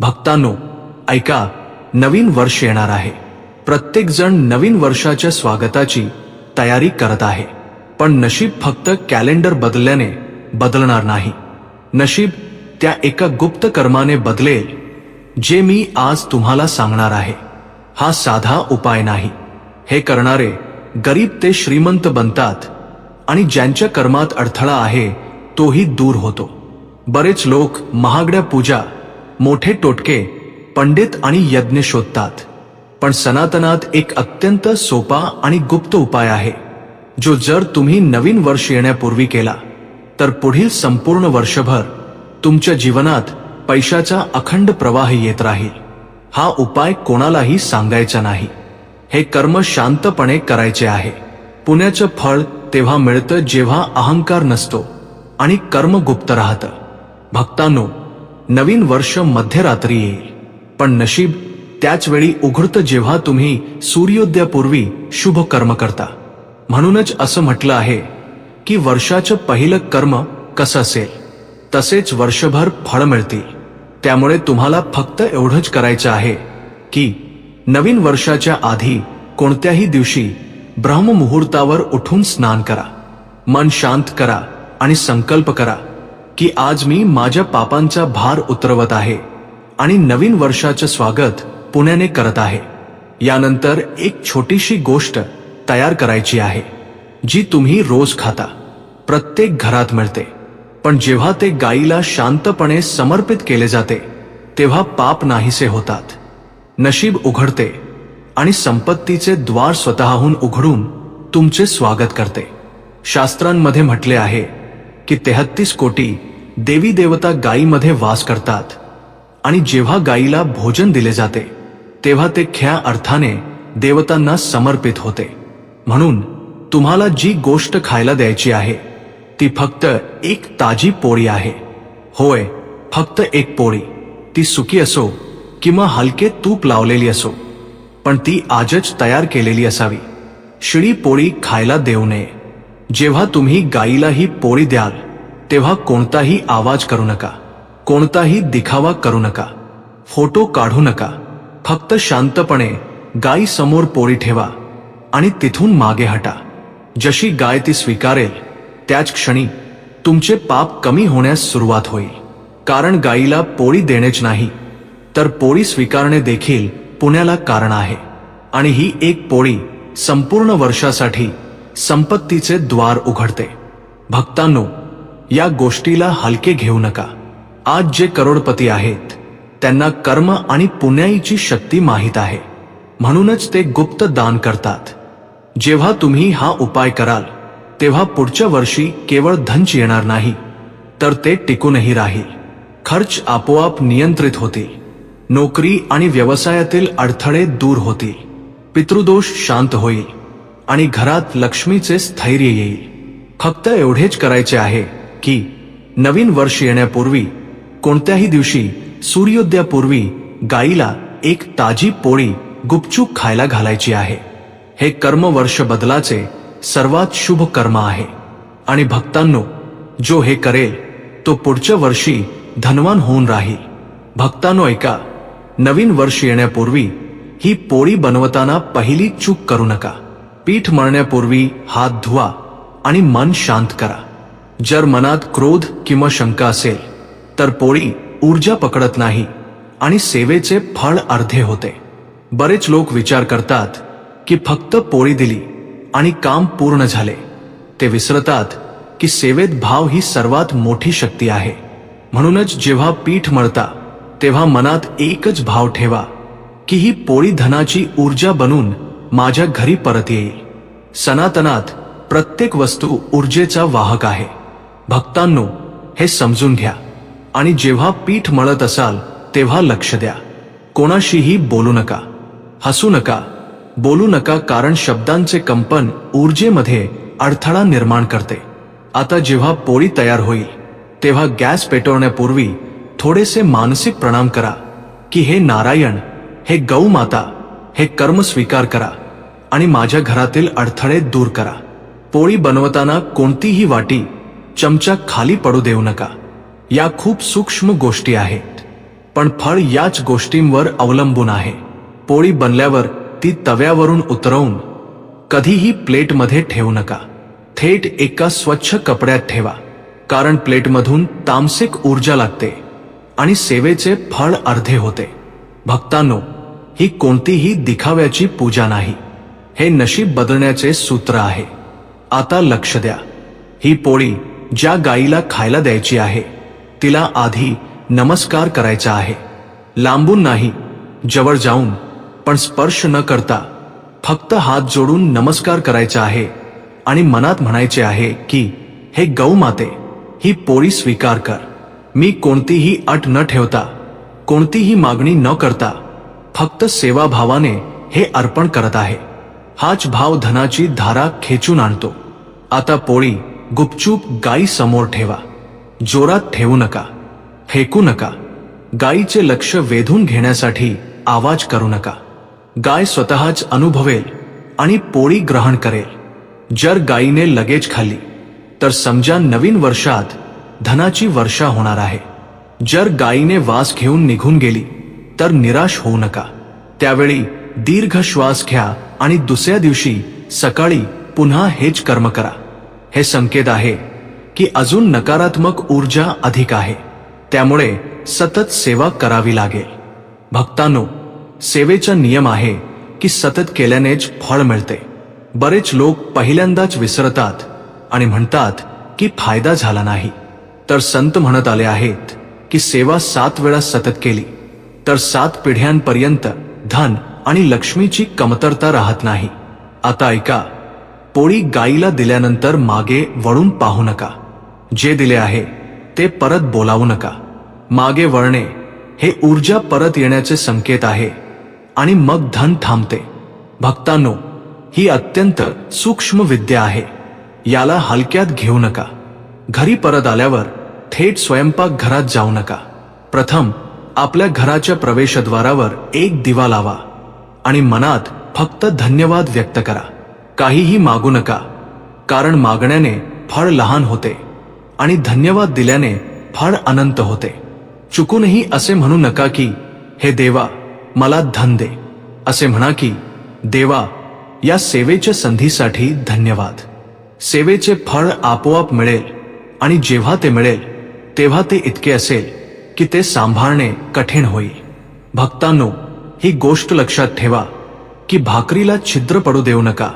भक्तांनो ऐका नवीन वर्ष येणार आहे. प्रत्येक जण नवीन वर्षाच्या स्वागताची तयारी करत आहे. पण नशीब फक्त कॅलेंडर बदलल्याने बदलणार नाही. नशीब त्या एका गुप्त कर्माने बदलेल जे मी आज तुम्हाला सांगणार आहे. हा साधा उपाय नाही. हे करणारे गरीब ते श्रीमंत बनतात आणि ज्यांच्या कर्मात अडथळा आहे तोही दूर होतो. बरेच लोक महागड्या पूजा मोठे टोटके पंडित आणि यज्ञ शोधतात. पण सनातनात एक अत्यंत सोपा आणि गुप्त उपाय आहे. जो जर तुम्ही नवीन वर्ष येण्यापूर्वी केला तर पुढील संपूर्ण वर्षभर तुमच्या जीवनात पैशाचा अखंड प्रवाह येत राहील. हा उपाय कोणालाही सांगायचा नाही. हे कर्म शांतपणे करायचे आहे. पुण्याचं फळ तेव्हा मिळतं जेव्हा अहंकार नसतो आणि कर्म गुप्त राहतं. भक्तांनो नवीन वर्ष मध्यरात्री येईल. पण नशीब त्याच वेळी उघडतं जेव्हा तुम्ही सूर्योदयापूर्वी शुभ कर्म करता. म्हणूनच असं म्हटलं आहे की वर्षाचं पहिलं कर्म कसं असेल तसेच वर्षभर फळ मिळतील. त्यामुळे तुम्हाला फक्त एवढंच करायचं आहे की नवीन वर्षाच्या आधी कोणत्याही दिवशी ब्रह्ममुहूर्तावर उठून स्नान करा. मन शांत करा आणि संकल्प करा. की आज मी माझ्या पापांचा भार उतरवत आहे आणि नवीन वर्षाचं स्वागत पुण्याने करत आहे. यानंतर एक छोटीशी गोष्ट तयार करायची आहे जी तुम्ही रोज खाता. प्रत्येक घरात मिळते. पण जेव्हा ते गाईला शांतपणे समर्पित केले जाते तेव्हा पाप नाहीसे होतात. नशीब उघडते आणि संपत्तीचे द्वार स्वतःहून उघडून तुमचे स्वागत करते. शास्त्रांमध्ये म्हटले आहे की तेहत्तीस कोटी देवी देवता गायीमध्ये वास करतात. आणि जेव्हा गायीला भोजन दिले जाते तेव्हा ते ख्या अर्थाने देवतांना समर्पित होते. म्हणून तुम्हाला जी गोष्ट खायला द्यायची आहे ती फक्त एक ताजी पोळी आहे. होय फक्त एक पोळी. ती सुकी असो किंवा हलके तूप लावलेली असो पण ती आजच तयार केलेली असावी. शिळी पोळी खायला देऊ नये. जेव्हा तुम्ही गायीला ही पोळी द्याल तेव्हा कोणताही आवाज करू नका. कोणताही दिखावा करू नका. फोटो काढू नका. फक्त शांतपणे गायी समोर पोळी ठेवा आणि तिथून मागे हटा. जशी गाय ती स्वीकारेल त्याच क्षणी तुमचे पाप कमी होण्यास सुरुवात होईल. कारण गायीला पोळी देणेच नाही तर पोळी स्वीकारणे देखील पुण्याला कारण आहे. आणि ही एक पोळी संपूर्ण वर्षासाठी संपत्तीचे द्वार उघडते. भक्तांनो या गोष्टीला हलके घेऊ नका. आज जे करोडपती आहेत त्यांना कर्म आणि पुण्याईची शक्ती माहीत आहे. म्हणूनच ते गुप्त दान करतात. जेव्हा तुम्ही हा उपाय कराल तेव्हा पुढच्या वर्षी केवळ धनच येणार नाही तर ते टिकूनही राहील. खर्च आपोआप नियंत्रित होतील. नोकरी आणि व्यवसायातील अडथळे दूर होतील. पितृदोष शांत होईल आणि घरात लक्ष्मीचे स्थैर्य येईल. फक्त एवढेच करायचे आहे की नवीन वर्ष येण्यापूर्वी कोणत्याही दिवशी सूर्योदयापूर्वी गायीला एक ताजी पोळी गुपचूप खायला घालायची आहे. हे कर्म वर्ष बदलाचे सर्वात शुभ कर्म आहे. आणि भक्तांनो जो हे करेल तो पुढच्या वर्षी धनवान होऊन राहील. भक्तांनो ऐका नवीन वर्ष येण्यापूर्वी ही पोळी बनवताना पहिली चूक करू नका. पीठ मळण्यापूर्वी हात धुवा आणि मन शांत करा. जर मनात क्रोध किंवा शंका असेल तर पोळी ऊर्जा पकडत नाही आणि सेवेचे फळ अर्धे होते. बरेच लोक विचार करतात की फक्त पोळी दिली आणि काम पूर्ण झाले. ते विसरतात की सेवेत भाव ही सर्वात मोठी शक्ती आहे. म्हणूनच जेव्हा पीठ मळता तेव्हा मनात एकच भाव ठेवा की ही पोळी धनाची ऊर्जा बनून माझ्या घरी परत येईल. सनातनात प्रत्येक वस्तू ऊर्जेचा वाहक आहे. भक्तांनो हे समजून घ्या. आणि जेव्हा पीठ मळत असाल तेव्हा लक्ष द्या. कोणाशीही बोलू नका. हसू नका. बोलू नका कारण शब्दांचे कंपन ऊर्जेमध्ये अडथळा निर्माण करते. आता जेव्हा पोळी तयार होईल तेव्हा गॅस पेटवण्यापूर्वी थोडेसे मानसिक प्रणाम करा. की हे नारायण हे गौ माता हे कर्म स्वीकार करा. आणि माझ्या घरातील अडथळे दूर करा. पोळी बनवताना कोणतीही वाटी चमचा खाली पडू देऊ नका. या खूप सूक्ष्म गोष्टी आहेत. पण फळ याच गोष्टींवर अवलंबून आहे. पोळी बनल्यावर ती तव्यावरून उतरवून कधीही प्लेटमध्ये ठेवू नका. थेट एका स्वच्छ कपड्यात ठेवा. कारण प्लेटमधून तामसिक ऊर्जा लागते आणि सेवेचे फळ अर्धे होते. भक्तांनो ही कोणतीही दिखाव्याची पूजा नाही. हे नशीब बदलण्याचे सूत्र आहे. आता लक्ष द्या. ही पोळी ज्या गाईला खायला द्यायची आहे तिला आधी नमस्कार करायचा आहे. लांबून नाही जवळ जाऊन पण स्पर्श न करता फक्त हात जोडून नमस्कार करायचा आहे आणि मनात म्हणायचे आहे की हे गौ माते ही पोळी स्वीकार कर. मी कोणतीही अट न ठेवता कोणतीही मागणी न करता फक्त सेवाभावाने हे अर्पण करत आहे. हाच भाव धनाची धारा खेचून आणतो. आता पोळी गुपचूप गाई समोर ठेवा. जोरात ठेवू नका. फेकू नका. गायीचे लक्ष वेधून घेण्यासाठी आवाज करू नका. गाय स्वतःच अनुभवेल आणि पोळी ग्रहण करेल. जर गायीने लगेच खाल्ली तर समजा नवीन वर्षात धनाची वर्षा होणार आहे. जर गायीने वास घेऊन निघून गेली तर निराश होऊ नका. त्यावेळी दीर्घ श्वास घ्या आणि दुसऱ्या दिवशी सकाळी पुन्हा हेच कर्म करा. हे संकेत आहे की अजून नकारात्मक ऊर्जा अधिक आहे. त्यामुळे सतत सेवा करावी लागेल. भक्तांनो सेवेचा नियम आहे की सतत केल्यानेच फळ मिळते. बरेच लोक पहिल्यांदाच विसरतात आणि म्हणतात की फायदा झाला नाही. तर संत म्हणत आले आहेत की सेवा सात वेळा सतत केली. तर सात पिढ्यांपर्यंत धन आणि लक्ष्मीची कमतरता राहत नाही. आता ऐका. पोळी गाईला दिल्यानंतर मागे वळून पाहू नका. जे दिले आहे ते परत बोलावू नका. मागे वळणे हे ऊर्जा परत येण्याचे संकेत आहे आणि मग धन थांबते. भक्तांनो ही अत्यंत सूक्ष्म विद्या आहे. याला हलक्यात घेऊ नका. घरी परत आल्यावर थेट स्वयंपाक घरात जाऊ नका. प्रथम आपल्या घराच्या प्रवेशद्वारावर एक दिवा लावा आणि मनात फक्त धन्यवाद व्यक्त करा. काहीही मागू नका कारण मागण्याने फळ लहान होते आणि धन्यवाद दिल्याने फळ अनंत होते. चुकूनही असे म्हणू नका की हे देवा मला धन दे. असे म्हणा की देवा या सेवेच्या संधीसाठी धन्यवाद. सेवेचे फळ आपोआप मिळेल आणि जेव्हा ते मिळेल तेव्हा ते इतके असेल की ते सांभाळणे कठीण होईल. भक्तांनो ही गोष्ट लक्षात ठेवा की भाकरीला छिद्र पडू देऊ नका.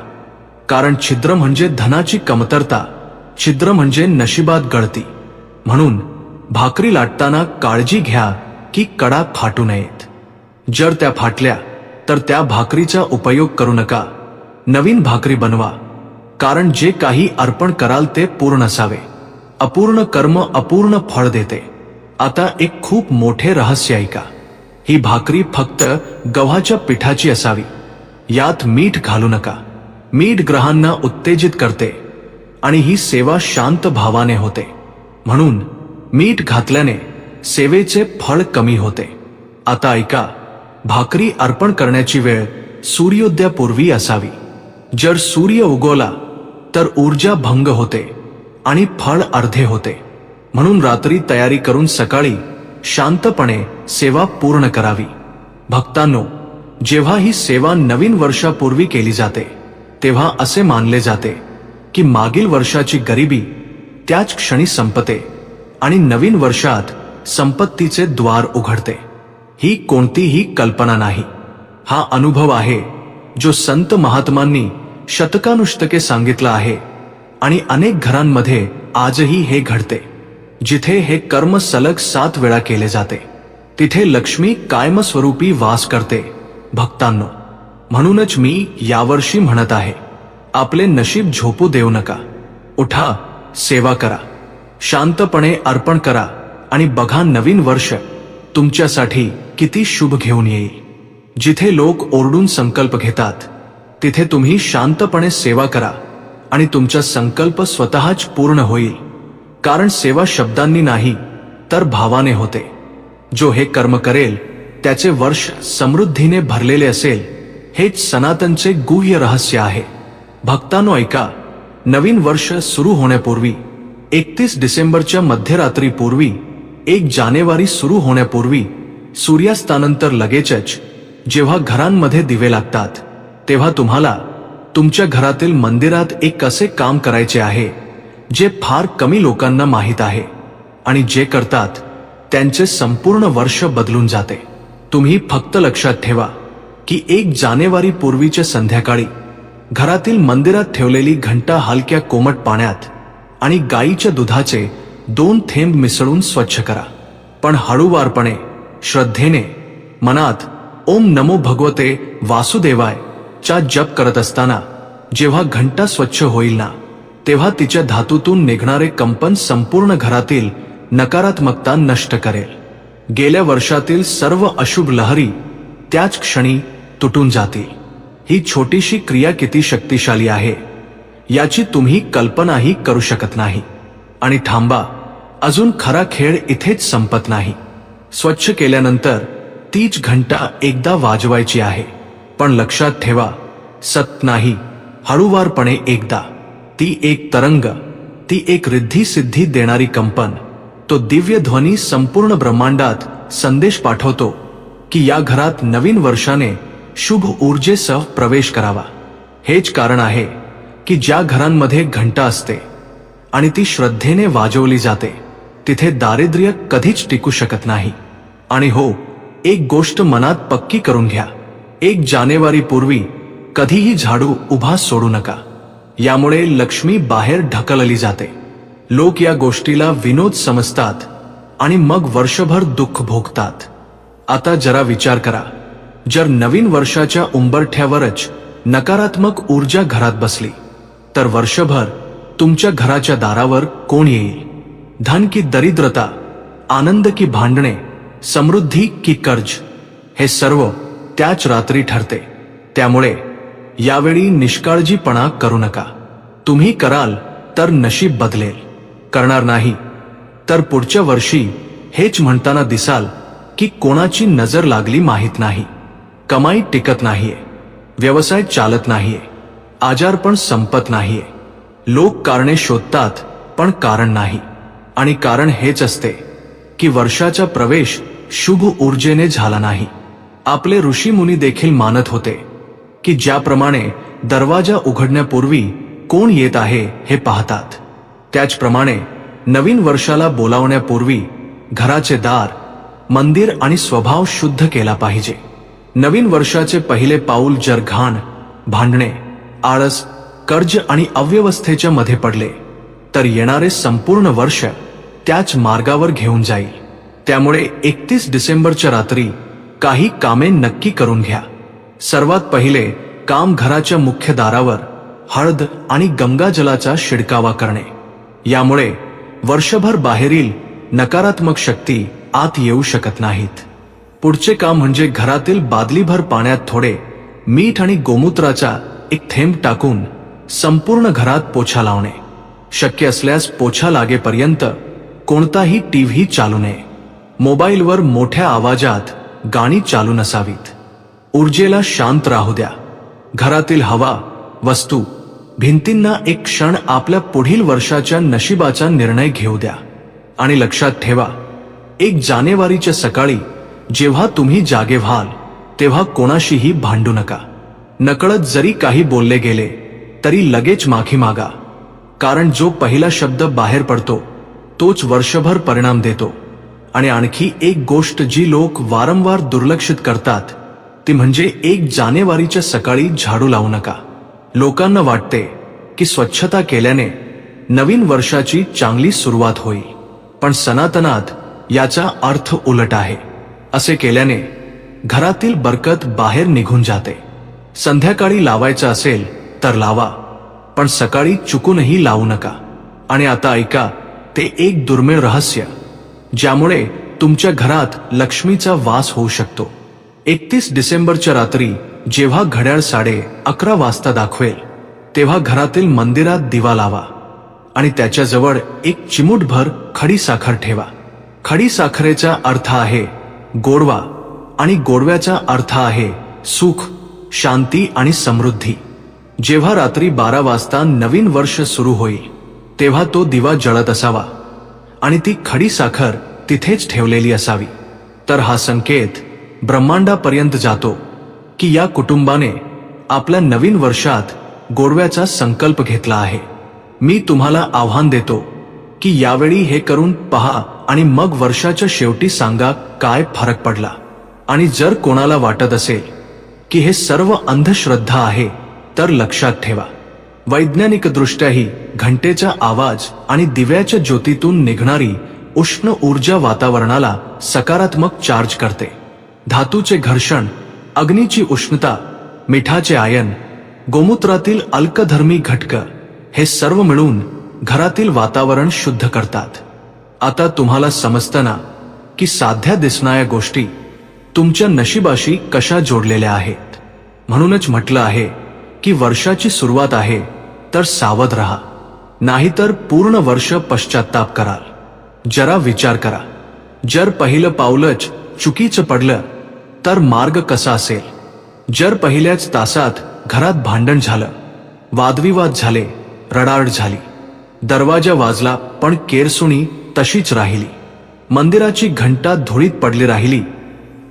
कारण छिद्र म्हणजे धनाची कमतरता. छिद्र म्हणजे नशिबात गळती. म्हणून भाकरी लाटताना काळजी घ्या की कडा फाटू नयेत. जर त्या फाटल्या तर त्या भाकरीचा उपयोग करू नका. नवीन भाकरी बनवा. कारण जे काही अर्पण कराल ते पूर्ण असावे. अपूर्ण कर्म अपूर्ण फळ देते. आता एक खूप मोठे रहस्य ऐका. ही भाकरी फक्त गव्हाच्या पिठाची असावी. यात मीठ घालू नका. मीठ ग्रहांना उत्तेजित करते आणि ही सेवा शांत भावाने होते. म्हणून मीठ घातल्याने सेवेचे फळ कमी होते. आता ऐका भाकरी अर्पण करण्याची वेळ सूर्योदयापूर्वी असावी. जर सूर्य उगवला तर ऊर्जा भंग होते आणि फळ अर्धे होते. म्हणून रात्री तयारी करून सकाळी शांतपणे सेवा पूर्ण करावी. भक्तांनो जेव्हा ही सेवा नवीन वर्षापूर्वी केली जाते तेव्हा असे मानले जाते की मागील वर्षाची गरिबी त्याच क्षणी संपते आणि नवीन वर्षात संपत्तीचे द्वार उघडते. ही कोणतीही कल्पना नाही. हा अनुभव आहे जो संत महात्मांनी शतकानुष्टके सांगितला आहे आणि अनेक घरांमध्ये आजही हे घडते. जिथे हे कर्म सलग सात वेळा केले जाते तिथे लक्ष्मी कायमस्वरूपी वास करते. भक्तांनो म्हणूनच मी यावर्षी म्हणत आहे आपले नशीब झोपू देऊ नका. उठा सेवा करा. शांतपणे अर्पण करा आणि बघा नवीन वर्ष. तुमच्यासाठी किती शुभ घेऊन येईल. जिथे लोक ओरडून संकल्प घेतात तिथे तुम्ही शांतपणे सेवा करा आणि तुमचा संकल्प स्वतःच पूर्ण होईल. कारण सेवा शब्दांनी नाही तर भावाने होते. जो हे कर्म करेल त्याचे वर्ष समृद्धीने भरलेले असेल हेच सनातनचे गुह्य रहस्य आहे. भक्तांनो ऐका. नवीन वर्ष सुरू होण्यापूर्वी एकतीस डिसेंबरच्या मध्यरात्रीपूर्वी एक जानेवारी सुरू होण्यापूर्वी सूर्यास्तानंतर लगेचच जेव्हा घरांमध्ये दिवे लागतात तेव्हा तुम्हाला तुमच्या घरातील मंदिरात एक असे काम करायचे आहे जे फार कमी लोकांना माहीत आहे आणि जे करतात त्यांचे संपूर्ण वर्ष बदलून जाते. तुम्ही फक्त लक्षात ठेवा. की एक जानेवारी पूर्वीच्या संध्याकाळी घरातील मंदिरात ठेवलेली घंटा हलक्या कोमट पाण्यात आणि गाईच्या दुधाचे दोन थेंब मिसळून स्वच्छ करा. पण हळूवारपणे श्रद्धेने मनात ओम नमो भगवते वासुदेवाय च्या जप करत असताना जेव्हा घंटा स्वच्छ होईल ना तेव्हा तिच्या धातूतून निघणारे कंपन संपूर्ण घरातील नकारात्मकता नष्ट करेल. गेल्या वर्षातील सर्व अशुभ लहरी त्याच क्षणी तुटून जातील. ही छोटीशी क्रिया किती शक्तिशाली आहे याची तुम्ही कल्पनाही करू शकत नाही. आणि थांबा अजून खरा खेळ इथेच संपत नाही. स्वच्छ केल्यानंतर तीच घंटा एकदा वाजवायची आहे. पण लक्षात ठेवा सत नाही हळूवारपणे एकदा. ती एक तरंग ती एक रिद्धी सिद्धी देणारी कंपन. तो दिव्य ध्वनी संपूर्ण ब्रह्मांडात संदेश पाठवतो की या घरात नवीन वर्षाने शुभ ऊर्जेसह प्रवेश करावा. हेच कारण आहे की ज्या घरांमध्ये घंटा असते आणि ती श्रद्धेने वाजवली जाते तिथे दारिद्र्य कधीच टिकू शकत नाही. आणि हो एक गोष्ट मनात पक्की करून घ्या. एक जानेवारी पूर्वी कधीही झाडू उभा सोडू नका. यामुळे लक्ष्मी बाहेर ढकलली जाते. लोक या गोष्टीला विनोद समजतात आणि मग वर्षभर दुःख भोगतात. आता जरा विचार करा. जर नवीन वर्षाच्या उंबरठ्यावरच नकारात्मक ऊर्जा घरात बसली तर वर्षभर तुमच्या घराच्या दारावर कोण येईल? धन की दरिद्रता आनंद की भांडणे समृद्धी की कर्ज हे सर्व त्याच रात्री ठरते. त्यामुळे यावेळी निष्काळजीपणा करू नका. तुम्ही कराल तर नशीब बदलेल. करणार नाही तर पुढच्या वर्षी हेच म्हणताना दिसाल की कोणाची नजर लागली माहीत नाही. कमाई टिकत नाहीये व्यवसाय चालत नाहीये आजार पण संपत नाहीये. लोक कारणे शोधतात पण कारण नाही. आणि कारण हेच असते की वर्षाचा प्रवेश शुभ ऊर्जेने झाला नाही. आपले ऋषी मुनी देखील मानत होते की ज्याप्रमाणे दरवाजा उघडण्यापूर्वी कोण येत आहे हे पाहतात. त्याचप्रमाणे नवीन वर्षाला बोलावण्यापूर्वी घराचे दार मंदिर आणि स्वभाव शुद्ध केला पाहिजे. नवीन वर्षाचे पहिले पाऊल जर घाण भांडणे आळस कर्ज आणि अव्यवस्थेच्या मध्ये पडले तर येणारे संपूर्ण वर्ष त्याच मार्गावर घेऊन जाईल. त्यामुळे एकतीस डिसेंबरच्या रात्री काही कामे नक्की करून घ्या. सर्वात पहिले काम घराच्या मुख्य दारावर हळद आणि गंगाजलाचा शिडकावा करणे. यामुळे वर्षभर बाहेरील नकारात्मक शक्ती आत येऊ शकत नाहीत. पुढचे काम म्हणजे घरातील बादलीभर पाण्यात थोडे मीठ आणि गोमूत्राचा एक थेंब टाकून संपूर्ण घरात पोछा लावणे. शक्य असल्यास पोछा लागेपर्यंत कोणताही टीव्ही चालू नये. मोबाईलवर मोठ्या आवाजात गाणी चालू नसावीत. ऊर्जेला शांत राहू द्या. घरातील हवा वस्तू भिंतींना एक क्षण आपल्या पुढील वर्षाच्या नशिबाचा निर्णय घेऊ द्या. आणि लक्षात ठेवा एक जानेवारीच्या सकाळी जेव्हा तुम्ही जागे व्हाल तेव्हा कोणाशीही भांडू नका. नकळत जरी काही बोलले गेले तरी लगेच माफी मागा. कारण जो पहिला शब्द बाहेर पडतो तोच वर्षभर परिणाम देतो. आणि आणखी एक गोष्ट जी लोक वारंवार दुर्लक्षित करतात ती म्हणजे एक जानेवारीच्या सकाळी झाडू लावू नका. लोकांना वाटते की स्वच्छता केल्याने नवीन वर्षाची चांगली सुरुवात होईल. पण सनातनात याचा अर्थ उलट आहे. असे केल्याने घरातील बरकत बाहेर निघून जाते. संध्याकाळी लावायचं असेल तर लावा पण सकाळी चुकूनही लावू नका. आणि आता ऐका ते एक दुर्मिळ रहस्य ज्यामुळे तुमच्या घरात लक्ष्मीचा वास होऊ शकतो. एकतीस डिसेंबरच्या रात्री जेव्हा घड्याळ साडे अकरा वाजता दाखवेल तेव्हा घरातील मंदिरात दिवा लावा आणि त्याच्याजवळ एक चिमूटभर खडी साखर ठेवा. खडी साखरेचा अर्थ आहे गोडवा आणि गोडव्याचा अर्थ आहे सुख शांती आणि समृद्धी. जेव्हा रात्री बारा वाजता नवीन वर्ष सुरू होईल तेव्हा तो दिवा जळत असावा आणि ती खडी साखर तिथेच ठेवलेली असावी. तर हा संकेत ब्रह्मांडापर्यंत जातो की या कुटुंबाने आपल्या नवीन वर्षात गोडव्याचा संकल्प घेतला आहे. मी तुम्हाला आव्हान देतो की यावेळी हे करून पहा आणि मग वर्षाच्या शेवटी सांगा काय फरक पडला. आणि जर कोणाला वाटत असेल की हे सर्व अंधश्रद्धा आहे तर लक्षात ठेवा. वैज्ञानिकदृष्ट्याही घंटेचा आवाज आणि दिव्याच्या ज्योतीतून निघणारी उष्ण ऊर्जा वातावरणाला सकारात्मक चार्ज करते. धातूचे घर्षण अग्नीची उष्णता मिठाचे आयन गोमूत्रातील अल्कधर्मी घटक हे सर्व मिळून घरातील वातावरण शुद्ध करतात. आता तुम्हाला समजताना की साध्या दिसणाऱ्या गोष्टी तुमच्या नशिबाशी कशा जोडलेल्या आहेत. म्हणूनच म्हटलं आहे की वर्षाची सुरुवात आहे तर सावध रहा. नाहीतर पूर्ण वर्ष पश्चाताप कराल. जरा विचार करा. जर पहिलं पाऊलच चुकीचं पडलं तर मार्ग कसा असेल? जर पहिल्याच तासात घरात भांडण झालं वादविवाद झाले रडारड झाली दरवाजा वाजला पण केरसुणी तशीच राहिली. मंदिराची घंटा धुळीत पडली राहिली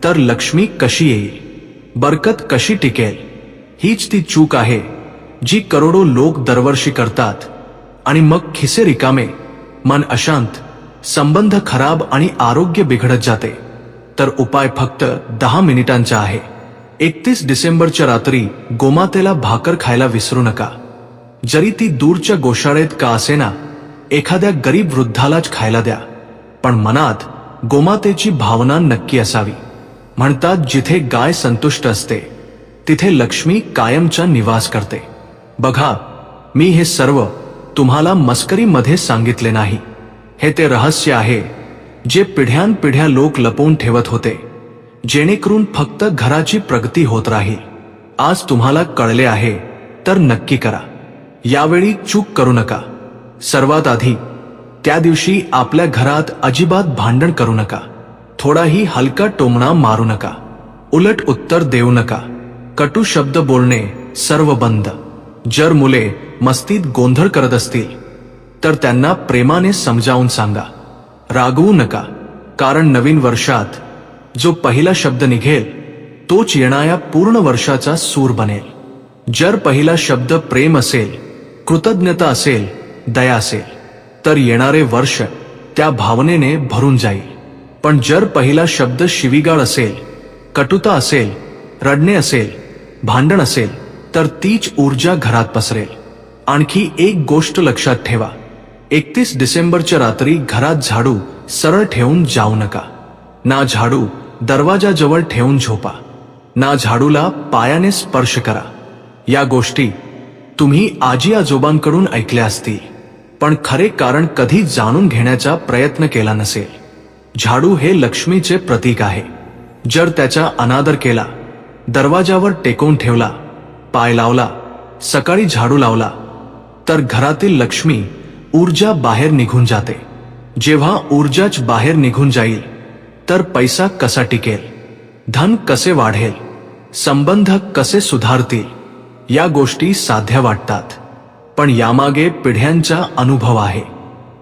तर लक्ष्मी कशी येईल? बरकत कशी टिकेल? हीच ती चूक आहे जी करोडो लोक दरवर्षी करतात. आणि मग खिसे रिकामे मन अशांत संबंध खराब आणि आरोग्य बिघडत जाते. तर उपाय फक्त दहा मिनिटांचा आहे. एकतीस डिसेंबरच्या रात्री गोमातेला भाकर खायला विसरू नका. जरी ती दूरच्या गोशाळेत का असेना एखाद्या गरीब वृद्धालाच खायला द्या. पण मनात गोमातेची भावना नक्की असावी. म्हणतात जिथे गाय संतुष्ट असते तिथे लक्ष्मी कायमचा निवास करते. बघा मी हे सर्व तुम्हाला मस्करीमध्ये सांगितले नाही. हे ते रहस्य आहे जे पिढ्यानपिढ्या लोक लपवून ठेवत होते जेणेकरून फक्त घराची प्रगती होत राहील आज तुम्हाला कळले आहे तर नक्की करा. यावेळी चूक करू नका. सर्वात आधी त्या दिवशी आपल्या घरात अजिबात भांडण करू नका. थोडाही हलका टोमणा मारू नका. उलट उत्तर देऊ नका. कटू शब्द बोलणे सर्व बंद. जर मुले मस्तीत गोंधळ करत असतील तर त्यांना प्रेमाने समजावून सांगा. रागवू नका कारण नवीन वर्षात जो पहिला शब्द निघेल तोच येणाऱ्या पूर्ण वर्षाचा सूर बनेल. जर पहिला शब्द प्रेम असेल कृतज्ञता असेल दया असेल तर येणारे वर्ष त्या भावनेने भरून जाईल. पण जर पहिला शब्द शिवीगाळ असेल कटुता असेल रडणे असेल भांडण असेल तर तीच ऊर्जा घरात पसरेल. आणखी एक गोष्ट लक्षात ठेवा. एकतीस डिसेंबरच्या रात्री घरात झाडू सरळ ठेवून जाऊ नका. ना झाडू दरवाजाजवळ ठेवून झोपा. ना झाडूला पायाने स्पर्श करा. या गोष्टी तुम्ही आजी आजोबांकडून ऐकल्या असतील. पण खरे कारण कधी जाणून घेण्याचा प्रयत्न केला नसेल. झाडू हे लक्ष्मीचे प्रतीक आहे. जर त्याचा अनादर केला दरवाजावर टेकून ठेवला पाय लावला सकाळी झाडू लावला तर घरातील लक्ष्मी ऊर्जा बाहेर निघून जाते. जेव्हा ऊर्जाच बाहेर निघून जाईल तर पैसा कसा टिकेल? धन कसे वाढेल? संबंध कसे सुधारतील? या गोष्टी साध्या वाटतात. पण यामागे पिढ्यांचा अनुभव आहे.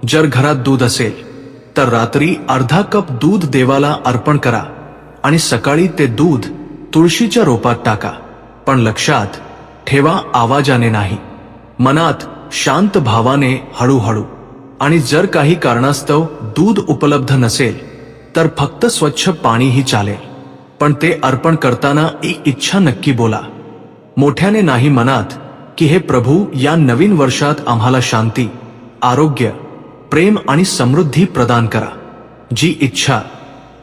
जर घरात दूध असेल तर रात्री अर्धा कप दूध देवाला अर्पण करा आणि सकाळी ते दूध तुळशीच्या रोपात टाका. पण लक्षात ठेवा आवाजाने नाही. मनात शांत भावाने हळूहळू. आणि जर काही कारणास्तव दूध उपलब्ध नसेल तर फक्त स्वच्छ पाणीही चालेल. पण ते अर्पण करताना एक इच्छा नक्की बोला. मोठ्याने नाही मनात की हे प्रभू या नवीन वर्षात आम्हाला शांती आरोग्य प्रेम आणि समृद्धी प्रदान करा. जी इच्छा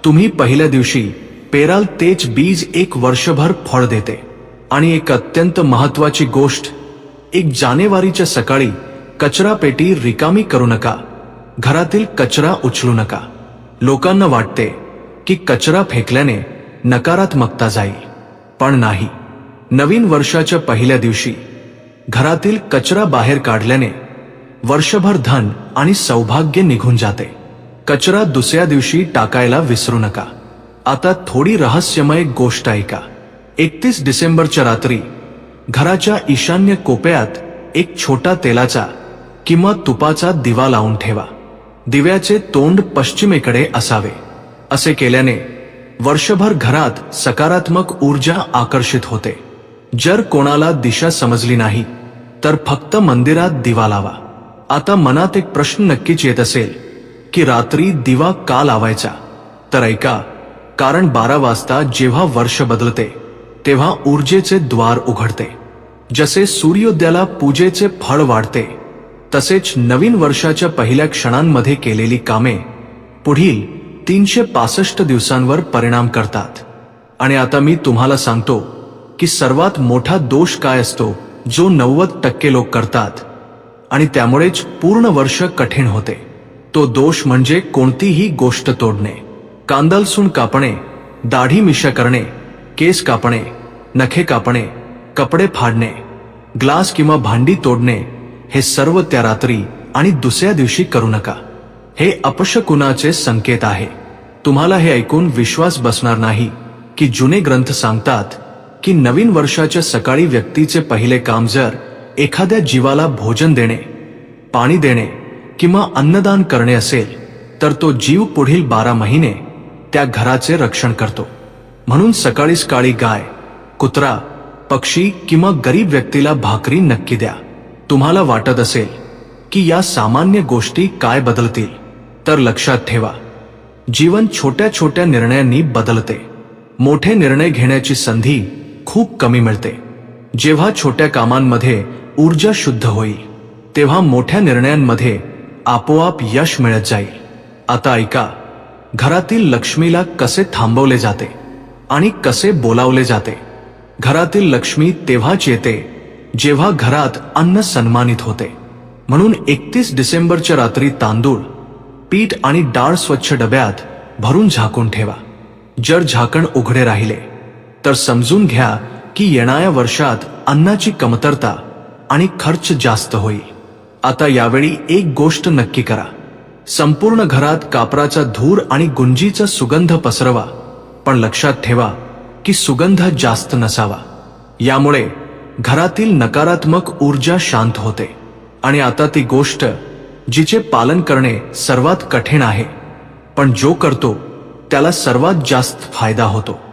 तुम्ही पहिल्या दिवशी पेराल तेच बीज एक वर्षभर फळ देते. आणि एक अत्यंत महत्वाची गोष्ट एक जानेवारीच्या सकाळी कचरा पेटी रिकामी करू नका. घरातील कचरा उचलू नका. लोकांना वाटते की कचरा फेकल्याने नकारात्मकता जाईल. पण नाही. नवीन वर्षाच्या पहिल्या दिवशी घरातील कचरा बाहेर काढल्याने वर्षभर धन आणि सौभाग्य निघून जाते. कचरा दुसऱ्या दिवशी टाकायला विसरू नका. आता थोडी रहस्यमय गोष्ट ऐका. एकतीस डिसेंबरच्या रात्री घराच्या ईशान्य कोपऱ्यात एक छोटा तेलाचा किंवा तुपाचा दिवा लावून ठेवा. दिव्याचे तोंड पश्चिमेकडे असावे. असे केल्याने वर्षभर घरात सकारात्मक ऊर्जा आकर्षित होते. जर कोणाला दिशा समजली नाही तर फक्त मंदिरात दिवा लावा. आता मनात एक प्रश्न नक्कीच येत असेल की रात्री दिवा का लावायचा? तर ऐका कारण बारा वाजता जेव्हा वर्ष बदलते तेव्हा ऊर्जेचे द्वार उघडते. जसे सूर्योदयाला पूजेचे फळ वाढते तसेच नवीन वर्षाच्या पहिल्या क्षणांमध्ये केलेली कामे पुढील तीनशे पासष्ट दिवसांवर परिणाम करतात. आणि आता मी तुम्हाला सांगतो की सर्वात मोठा दोष काय असतो? जो नव्वद टक्के लोक करतात. आणि त्यामुळेच पूर्ण वर्ष कठीण होते. तो दोष म्हणजे कोणतीही गोष्ट तोडणे. कांदलसून कापणे दाढी मिशा करणे केस कापणे नखे कापणे कपडे फाडणे ग्लास किंवा भांडी तोडणे हे सर्व त्या रात्री आणि दुसऱ्या दिवशी करू नका. हे अपशकुनाचे संकेत आहे. तुम्हाला हे ऐकून विश्वास बसणार नाही की जुने ग्रंथ सांगतात की नवीन वर्षाच्या सकाळी व्यक्तीचे पहिले काम जर एखाद्या जीवाला भोजन देणे पाणी देणे किंवा अन्नदान करणे असेल तर तो जीव पुढील बारा महिने त्या घराचे रक्षण करतो. म्हणून सकाळीच काळी गाय कुत्रा पक्षी किंवा गरीब व्यक्तीला भाकरी नक्की द्या. तुम्हाला वाटत असेल की या सामान्य गोष्टी काय बदलतील तर लक्षात ठेवा. जीवन छोट्या छोट्या निर्णयांनी बदलते. मोठे निर्णय घेण्याची संधी खूप कमी मिळते. जेव्हा छोट्या कामांमध्ये ऊर्जा शुद्ध होईल तेव्हा मोठ्या निर्णयांमध्ये आपोआप यश मिळत जाईल. आता ऐका घरातील लक्ष्मीला कसे थांबवले जाते आणि कसे बोलावले जाते? घरातील लक्ष्मी तेव्हाच येते जेव्हा घरात अन्न सन्मानित होते. म्हणून एकतीस डिसेंबरच्या रात्री तांदूळ पीठ आणि डाळ स्वच्छ डब्यात भरून झाकून ठेवा. जर झाकण उघडे राहिले तर समजून घ्या की येणाऱ्या वर्षात अन्नाची कमतरता आणि खर्च जास्त होईल. आता यावेळी एक गोष्ट नक्की करा. संपूर्ण घरात कापराचा धूर आणि गुंजीचा सुगंध पसरवा. पण लक्षात ठेवा की सुगंध जास्त नसावा. यामुळे घरातील नकारात्मक ऊर्जा शांत होते. आणि आता ती गोष्ट जिचे पालन करणे सर्वात कठीण आहे. पण जो करतो त्याला सर्वात जास्त फायदा होतो.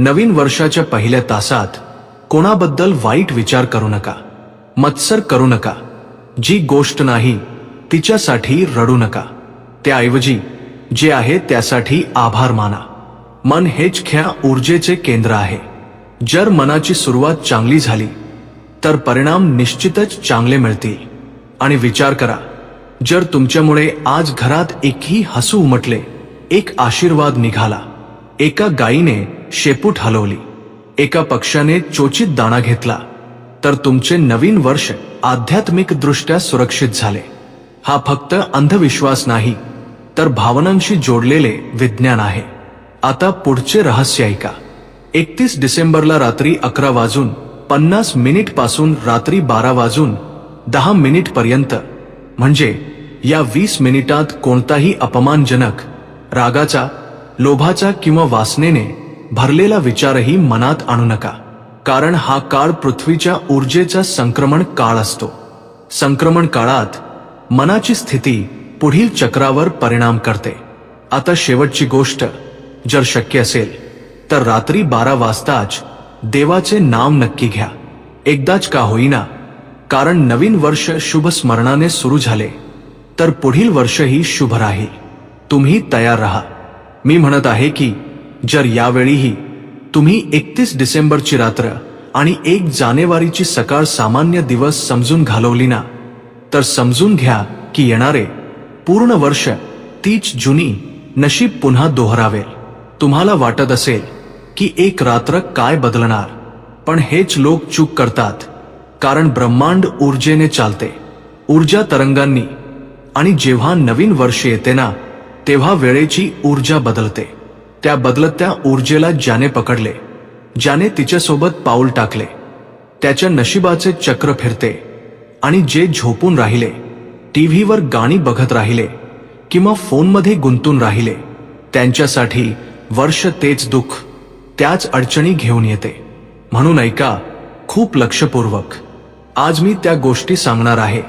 नवीन वर्षाच्या पहिल्या तासात कोणाबद्दल वाईट विचार करू नका मत्सर करू नका जी गोष्ट नाही तिच्यासाठी रडू नका. त्याऐवजी जे आहे त्यासाठी आभार माना. मन हेच ख्या ऊर्जेचे केंद्र आहे. जर मनाची सुरुवात चांगली झाली तर परिणाम निश्चितच चांगले मिळतील. आणि विचार करा जर तुमच्यामुळे आज घरात एकही हसू उमटले एक आशीर्वाद निघाला एका गायीने शेपूट हलवली. एका पक्षाने चोचित दाणा घेतला. तर तुमचे नवीन वर्ष आध्यात्मिक दृष्ट्या सुरक्षित झाले. हा फक्त अंधविश्वास नाही तर भावनांशी जोडलेले विज्ञान आहे. आता पुढचे रहस्य ऐका. एकतीस डिसेंबरला रात्री अकरा वाजून पन्नास मिनिटपासून रात्री बारा वाजून दहा मिनिट पर्यंत म्हणजे या वीस मिनिटात कोणताही अपमानजनक रागाचा लोभाचा किंवा वासनेने भरलेला विचारही मनात आणू नका कारण हा काळ पृथ्वीच्या ऊर्जेचा संक्रमण काळ असतो. संक्रमण काळात मनाची स्थिती पुढील चक्रावर परिणाम करते. आता शेवटची गोष्ट जर शक्य असेल तर रात्री बारा वाजताच देवाचे नाव नक्की घ्या. एकदाच का होईना कारण नवीन वर्ष शुभ स्मरणाने सुरू झाले तर पुढील वर्षही शुभ राहील. तुम्ही तयार राहा. मी म्हणत आहे की जर यावेळीही तुम्ही एकतीस डिसेंबरची रात्र आणि एक जानेवारीची सकाळ सामान्य दिवस समजून घालवली ना तर समजून घ्या की येणारे पूर्ण वर्ष तीच जुनी नशीब पुन्हा दोहरावेल. तुम्हाला वाटत असेल की एक रात्र काय बदलणार पण हेच लोक चूक करतात कारण ब्रह्मांड ऊर्जेने चालते. ऊर्जा तरंगांनी आणि जेव्हा नवीन वर्ष येते ना तेव्हा वेळेची ऊर्जा बदलते. त्या बदलत्या ऊर्जेला ज्याने पकडले ज्याने तिच्यासोबत पाऊल टाकले त्याच्या नशिबाचे चक्र फिरते आणि जे झोपून राहिले टीव्हीवर गाणी बघत राहिले किंवा फोनमध्ये गुंतून राहिले त्यांच्यासाठी वर्ष तेच दुःख त्याच अडचणी घेऊन येते. म्हणून ऐका खूप लक्षपूर्वक. आज मी त्या गोष्टी सांगणार आहे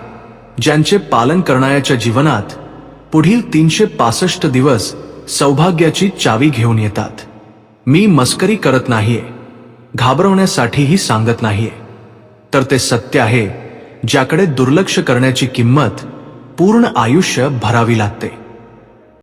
ज्यांचे पालन करणाऱ्याच्या जीवनात पुढील तीनशे पासष्ट दिवस सौभाग्याची चावी घेऊन येतात. मी मस्करी करत नाहीये. घाबरवण्यासाठीही सांगत नाहीये. तर ते सत्य आहे ज्याकडे दुर्लक्ष करण्याची किंमत पूर्ण आयुष्य भरावी लागते.